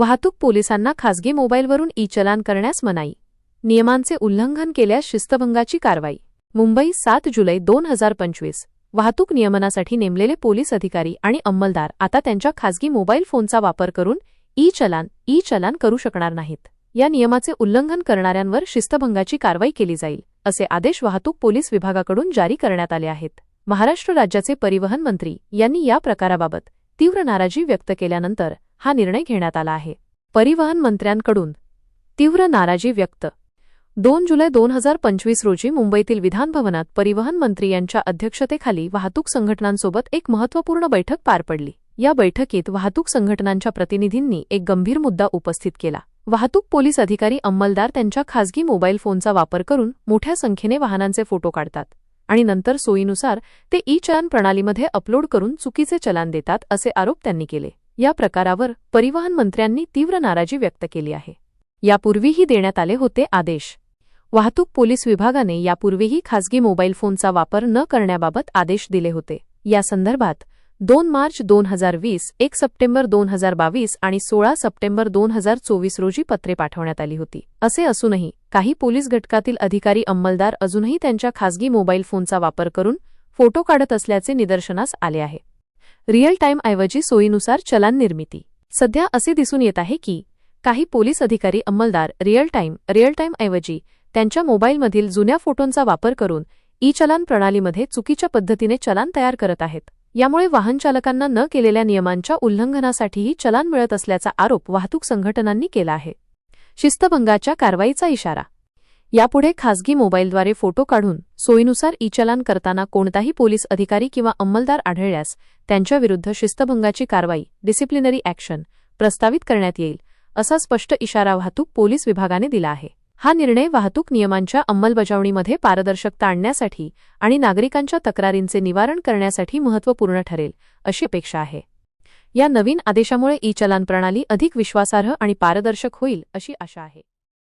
वाहतूक पोलिसांना खासगी मोबाईलवरून ई चलान करण्यास मनाई. नियमांचे उल्लंघन केल्यास शिस्तभंगाची कारवाई. मुंबई सात जुलै दोन हजार पंचवीस. वाहतूक नियमनासाठी नेमलेले पोलीस अधिकारी आणि अंमलदार आता त्यांच्या खासगी मोबाईल फोनचा वापर करून ई चलान ई चलान करू शकणार नाहीत. या नियमाचे उल्लंघन करणाऱ्यांवर शिस्तभंगाची कारवाई केली जाईल असे आदेश वाहतूक पोलीस विभागाकडून जारी करण्यात आले आहेत. महाराष्ट्र राज्याचे परिवहन मंत्री यांनी या प्रकाराबाबत तीव्र नाराजी व्यक्त केल्यानंतर हा निर्णय घेण्यात आला आहे. परिवहन मंत्र्यांकडून तीव्र नाराजी व्यक्त. दोन जुलै दोन हजार पंचवीस रोजी मुंबईतील विधानभवनात परिवहन मंत्री यांच्या अध्यक्षतेखाली वाहतूक संघटनांसोबत एक महत्त्वपूर्ण बैठक पार पडली. या बैठकीत वाहतूक संघटनांच्या प्रतिनिधींनी एक गंभीर मुद्दा उपस्थित केला. वाहतूक पोलीस अधिकारी अंमलदार त्यांच्या खासगी मोबाईल फोनचा वापर करून मोठ्या संख्येने वाहनांचे फोटो काढतात आणि नंतर सोयीनुसार ते ई चलान प्रणालीमध्ये अपलोड करून चुकीचे चलान देतात असे आरोप त्यांनी केले. या प्रकारावर परिवहन मंत्र्यांनी तीव्र नाराजी व्यक्त केली आहे. यापूर्वीही देण्यात आले होते आदेश. वाहतूक पोलीस विभागाने यापूर्वीही खासगी मोबाईल फोनचा वापर न करण्याबाबत आदेश दिले होते. या संदर्भात दोन मार्च दोन हजार वीस एक सप्टेंबर दोन हजार बावीस आणि सोळा सप्टेंबर दोन हजार चोवीस रोजी पत्रे पाठवण्यात आली होती. असे असूनही काही पोलीस घटकातील अधिकारी अंमलदार अजूनही त्यांच्या खासगी मोबाईल फोनचा वापर करून फोटो काढत असल्याचे निदर्शनास आले आहे. रिअल टाईमऐवजी सोयीनुसार चलान निर्मिती. सध्या असे दिसून येत आहे की काही पोलीस अधिकारी अंमलदार रिअल टाईम रिअल टाईमऐवजी त्यांच्या मोबाईलमधील जुन्या फोटोंचा वापर करून ई चलान प्रणालीमध्ये चुकीच्या पद्धतीने चलान तयार करत आहेत. यामुळे वाहनचालकांना न केलेल्या नियमांच्या उल्लंघनासाठीही चलान मिळत असल्याचा आरोप वाहतूक संघटनांनी केला आहे. शिस्तभंगाच्या कारवाईचा इशारा यापुढे खासगी मोबाईलद्वारे फोटो काढून सोयीनुसार ई चलान करताना कोणताही पोलीस अधिकारी किंवा अंमलदार आढळल्यास त्यांच्याविरुद्ध शिस्तभंगाची कारवाई डिसिप्लिनरी ॲक्शन प्रस्तावित करण्यात येईल असा स्पष्ट इशारा वाहतूक पोलीस विभागाने दिला आहे. हा निर्णय वाहतूक नियमांच्या अंमलबजावणीमध्ये पारदर्शकता आणण्यासाठी आणि नागरिकांच्या तक्रारींचे निवारण करण्यासाठी महत्त्वपूर्ण ठरेल अशी अपेक्षा आहे. या नवीन आदेशामुळे ई चलान प्रणाली अधिक विश्वासार्ह आणि पारदर्शक होईल अशी आशा आहे.